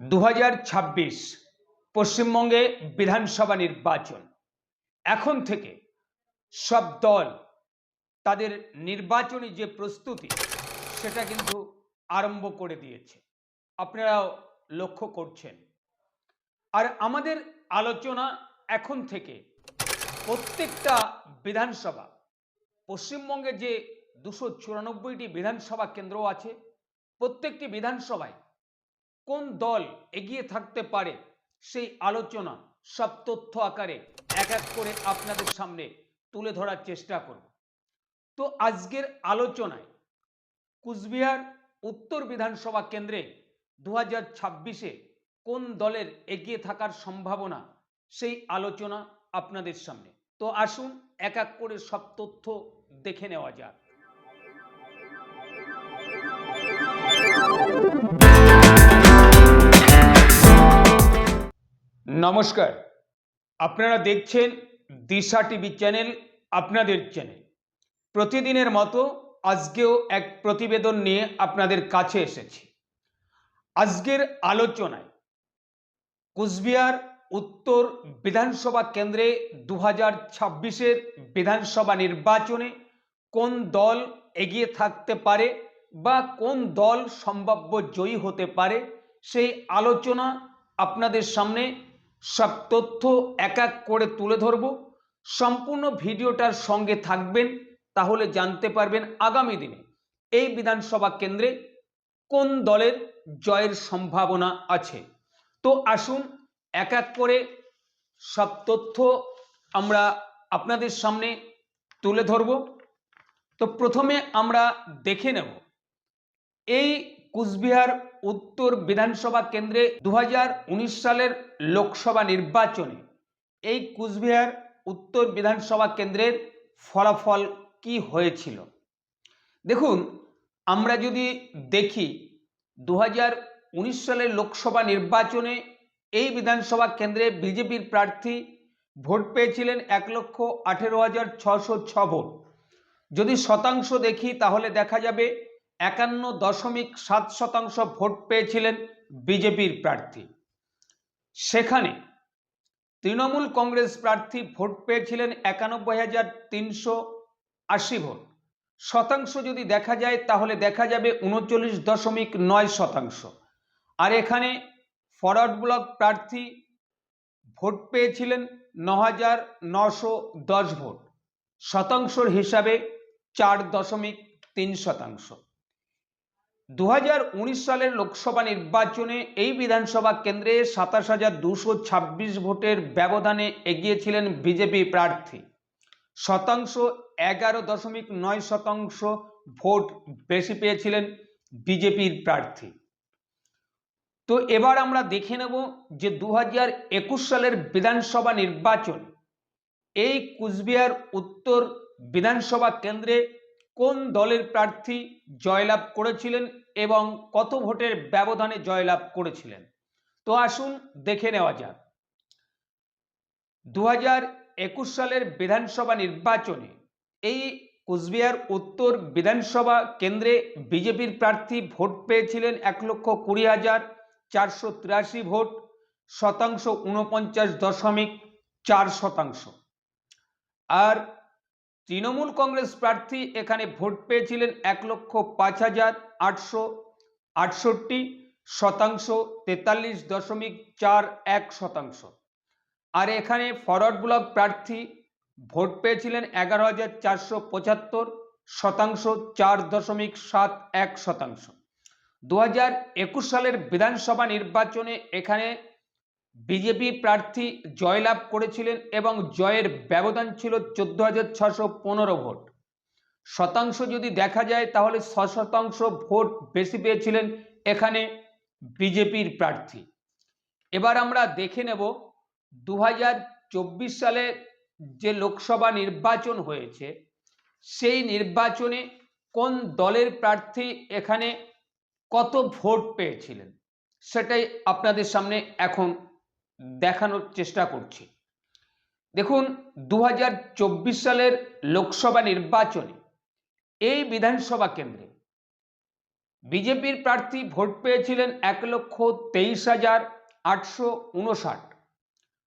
দু হাজার ছাব্বিশ পশ্চিমবঙ্গে বিধানসভা নির্বাচন। এখন থেকে সব দল তাদের নির্বাচনী যে প্রস্তুতি, সেটা কিন্তু আরম্ভ করে দিয়েছে। আপনারাও লক্ষ্য করছেন। আর আমাদের আলোচনা এখন থেকে প্রত্যেকটা বিধানসভা, পশ্চিমবঙ্গে যে দুশো চুরানব্বইটি বিধানসভা কেন্দ্র আছে, প্রত্যেকটি বিধানসভায় কোন দল এগিয়ে থাকতে পারে সেই আলোচনা, সব তথ্য আকারে এক এক করে আপনাদের সামনে তুলে ধরার চেষ্টা করব। তো আজকের আলোচনায় কুচবিহার উত্তর বিধানসভা কেন্দ্রে দু হাজার কোন দলের এগিয়ে থাকার সম্ভাবনা সেই আলোচনা আপনাদের সামনে। তো আসুন এক এক করে সব তথ্য দেখে নেওয়া যাক। নমস্কার। আপনারা দেখছেন দিশা টিভি চ্যানেল, আপনাদের চ্যানেল। প্রতিদিনের মতো আজকেও এক প্রতিবেদন নিয়ে আপনাদের কাছে এসেছি। আজকের আলোচনায় কুচবিহার উত্তর বিধানসভা কেন্দ্রে দু হাজার ছাব্বিশের বিধানসভা নির্বাচনে কোন দল এগিয়ে থাকতে পারে বা কোন দল সম্ভাব্য জয়ী হতে পারে সেই আলোচনা আপনাদের সামনে সব তথ্য এক এক করে তুলে ধরব। সম্পূর্ণ ভিডিওটার সঙ্গে থাকবেন, তাহলে জানতে পারবেন আগামী দিনে এই বিধানসভা কেন্দ্রে কোন দলের জয়ের সম্ভাবনা আছে। তো আসুন এক এক করে সব তথ্য আমরা আপনাদের সামনে তুলে ধরব। তো প্রথমে আমরা দেখে নেব, এই কুচবিহার উত্তর বিধানসভা কেন্দ্রে দু হাজার উনিশ সালের লোকসভা নির্বাচনে এই কুচবিহার উত্তর বিধানসভা কেন্দ্রের ফলাফল কি হয়েছিল? দেখুন, আমরা যদি দেখি দু হাজার উনিশ সালের লোকসভা নির্বাচনে এই বিধানসভা কেন্দ্রে বিজেপির প্রার্থী ভোট পেয়েছিলেন এক লক্ষ আঠেরো হাজার ছশো ছ ভোট। যদি শতাংশ দেখি, তাহলে দেখা যাবে একান্ন দশমিক সাত শতাংশ ভোট পেয়েছিলেন বিজেপির প্রার্থী। সেখানে তৃণমূল কংগ্রেস প্রার্থী ভোট পেয়েছিলেন একানব্বই হাজার তিনশো আশি ভোট। শতাংশ যদি দেখা যায়, তাহলে দেখা যাবে উনচল্লিশ দশমিক নয় শতাংশ। আর এখানে ফরওয়ার্ড ব্লক প্রার্থী ভোট পেয়েছিলেন ন হাজার নশো দশ ভোট। শতাংশর হিসাবে চার দশমিক তিন শতাংশ। দু হাজার উনিশ সালের লোকসভা নির্বাচনে এই বিধানসভা কেন্দ্রে সাতাশ হাজার দুশো ছাব্বিশ ভোটের ব্যবধানে এগিয়েছিলেন বিজেপি প্রার্থী। শতাংশ এগারো দশমিক নয় শতাংশ ভোট বেশি পেয়েছিলেন বিজেপির প্রার্থী। তো এবার আমরা দেখে নেব যে দু সালের বিধানসভা নির্বাচন, এই কুচবিহার উত্তর বিধানসভা কেন্দ্রে কোন দলের প্রার্থী জয়লাভ করেছিলেন এবং কত ভোটের ব্যবধানে জয়লাভ করেছিলেন? তো আসুন দেখে নেওয়া যাক। দু একুশ সালের বিধানসভা নির্বাচনে এই কুচবিহার উত্তর বিধানসভা কেন্দ্রে বিজেপির প্রার্থী ভোট পেয়েছিলেন এক লক্ষ কুড়ি হাজার চারশো তিরাশি ভোট, শতাংশ উনপঞ্চাশ দশমিক চার শতাংশ। আর তৃণমূল কংগ্রেস প্রার্থী এখানে ভোট পেয়েছিলেন এক লক্ষ পাঁচ হাজার আটশো আটষট্টি শতাংশ, তেতাল্লিশ দশমিক চার এক শতাংশ। আর এখানে ফরওয়ার্ড ব্লক প্রার্থী ভোট পেয়েছিলেন এগারো হাজার চারশো পঁচাত্তর শতাংশ, চার দশমিক সাত এক শতাংশ। দু হাজার একুশ সালের বিধানসভা নির্বাচনে এখানে বিজেপি প্রার্থী জয়লাভ করেছিলেন এবং জয়ের ব্যবধান ছিল চোদ্দ হাজার ছশো পনেরো ভোট। শতাংশ যদি দেখা যায়, তাহলে ছ শতাংশ ভোট বেশি পেয়েছিলেন এখানে বিজেপির প্রার্থী। এবার আমরা দেখে নেব দু হাজার চব্বিশ সালে যে লোকসভা নির্বাচন হয়েছে, সেই নির্বাচনে কোন দলের প্রার্থী এখানে কত ভোট পেয়েছিলেন, সেটাই আপনাদের সামনে এখন দেখানোর চেষ্টা করছি। দেখুন দু হাজার চব্বিশ সালের লোকসভা নির্বাচনে এই বিধানসভা কেন্দ্রে বিজেপির প্রার্থী ভোট পেয়েছিলেন এক লক্ষ তেইশ হাজার আটশো উনষাট।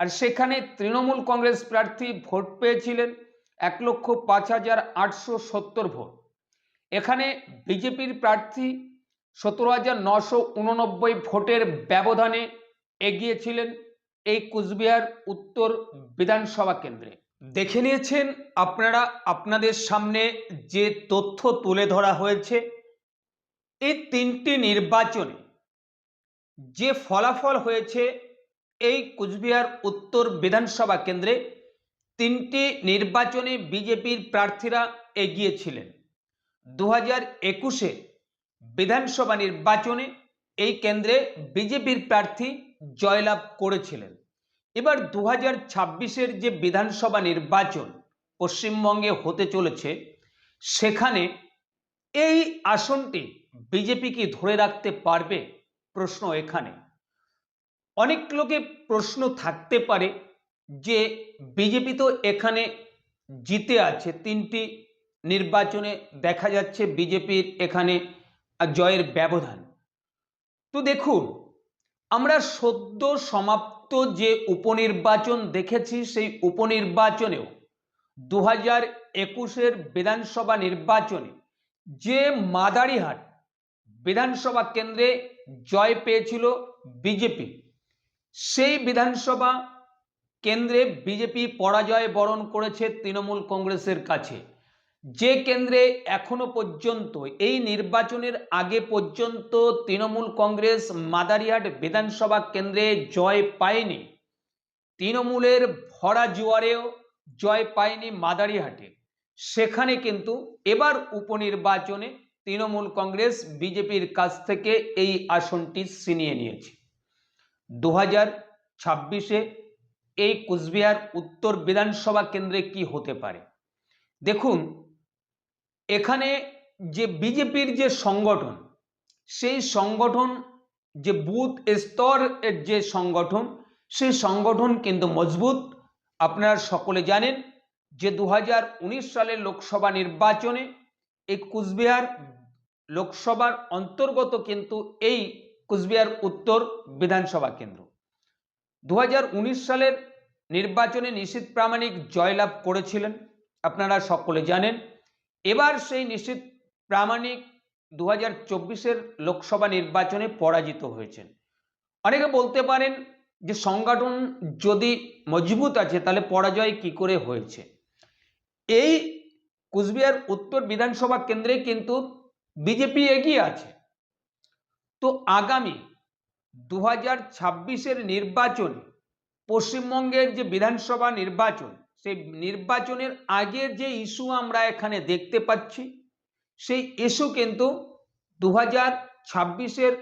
আর সেখানে তৃণমূল কংগ্রেস প্রার্থী ভোট পেয়েছিলেন এক লক্ষ পাঁচ হাজার আটশো সত্তর ভোট। এখানে বিজেপির প্রার্থী সতেরো হাজার নশো উননব্বই ভোটের ব্যবধানে এগিয়েছিলেন এই কুচবিহার উত্তর বিধানসভা কেন্দ্রে। দেখে নিয়েছেন আপনারা, আপনাদের সামনে যে তথ্য তুলে ধরা হয়েছে, এই তিনটি নির্বাচনে যে ফলাফল হয়েছে এই কুচবিহার উত্তর বিধানসভা কেন্দ্রে, তিনটি নির্বাচনে বিজেপির প্রার্থীরা এগিয়েছিলেন। দু হাজার একুশে বিধানসভা নির্বাচনে এই কেন্দ্রে বিজেপির প্রার্থী জয়লাভ করেছিলেন। এবার দু হাজার যে বিধানসভা নির্বাচন পশ্চিমবঙ্গে হতে চলেছে, সেখানে এই আসনটি বিজেপি কি ধরে রাখতে পারবে? প্রশ্ন এখানে। অনেক লোকে প্রশ্ন থাকতে পারে যে বিজেপি তো এখানে জিতে আছে, তিনটি নির্বাচনে দেখা যাচ্ছে বিজেপির এখানে জয়ের ব্যবধান। তো দেখুন, আমরা সদ্য সমাপ্ত যে উপনির্বাচন দেখেছি, সেই উপনির্বাচনেও দু হাজার একুশের বিধানসভা নির্বাচনে যে মাদারিহাট বিধানসভা কেন্দ্রে জয় পেয়েছিল বিজেপি, সেই বিধানসভা কেন্দ্রে বিজেপি পরাজয় বরণ করেছে তৃণমূল কংগ্রেসের কাছে। যে কেন্দ্রে এখনও পর্যন্ত, এই নির্বাচনের আগে পর্যন্ত তৃণমূল কংগ্রেস মাদারিহাট বিধানসভা কেন্দ্রে জয় পায়নি। তৃণমূলের ভরা জোয়ারেও জয় পায়নি মাদারিহাটে। সেখানে কিন্তু এবার উপনির্বাচনে তৃণমূল কংগ্রেস বিজেপির কাছ থেকে এই আসনটি ছিনিয়ে নিয়েছে। দু হাজার ছাব্বিশে এই কুচবিহার উত্তর বিধানসভা কেন্দ্রে কি হতে পারে? দেখুন এখানে যে বিজেপির যে সংগঠন, সেই সংগঠন যে বুথ স্তর যে সংগঠন, সেই সংগঠন কিন্তু মজবুত। আপনারা সকলে জানেন যে দু হাজার উনিশ সালের লোকসভা নির্বাচনে এই কুচবিহার লোকসভার অন্তর্গত কিন্তু এই কুচবিহার উত্তর বিধানসভা কেন্দ্র। দু হাজার উনিশ সালের নির্বাচনে নিশীত প্রামাণিক জয়লাভ করেছিলেন, আপনারা সকলে জানেন। এবার সেই নিশ্চিত প্রামাণিক দু হাজার লোকসভা নির্বাচনে পরাজিত হয়েছেন। অনেকে বলতে পারেন যে সংগঠন যদি মজবুত আছে, তাহলে পরাজয় কি করে হয়েছে? এই কুচবিহার উত্তর বিধানসভা কেন্দ্রে কিন্তু বিজেপি এগিয়ে আছে। তো আগামী দু হাজার নির্বাচনে পশ্চিমবঙ্গের যে বিধানসভা নির্বাচন সেই নির্বাচনের আগের যে ইস্যু আমরা এখানে দেখতে পাচ্ছি, সেই ইস্যু কিন্তু দু হাজার ছাব্বিশের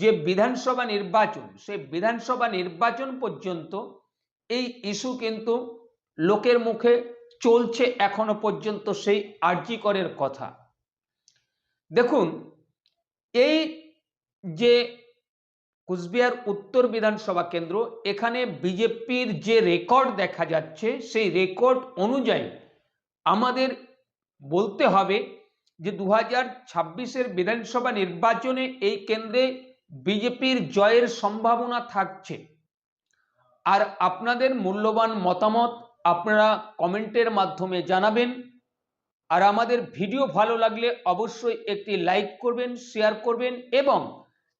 যে বিধানসভা নির্বাচন, সেই বিধানসভা নির্বাচন পর্যন্ত এই ইস্যু কিন্তু লোকের মুখে চলছে এখনও পর্যন্ত সেই আর্জিকরের কথা। দেখুন, এই যে কুচবিহার উত্তর বিধানসভা কেন্দ্র, এখানে বিজেপির যে রেকর্ড দেখা যাচ্ছে, সেই রেকর্ড অনুযায়ী আমাদের বলতে হবে যে দু হাজার ছাব্বিশের বিধানসভা নির্বাচনে এই কেন্দ্রে বিজেপির জয়ের সম্ভাবনা থাকছে। আর আপনাদের মূল্যবান মতামত আপনারা কমেন্টের মাধ্যমে জানাবেন। আর আমাদের ভিডিও ভালো লাগলে অবশ্যই একটি লাইক করবেন শেয়ার করবেন এবং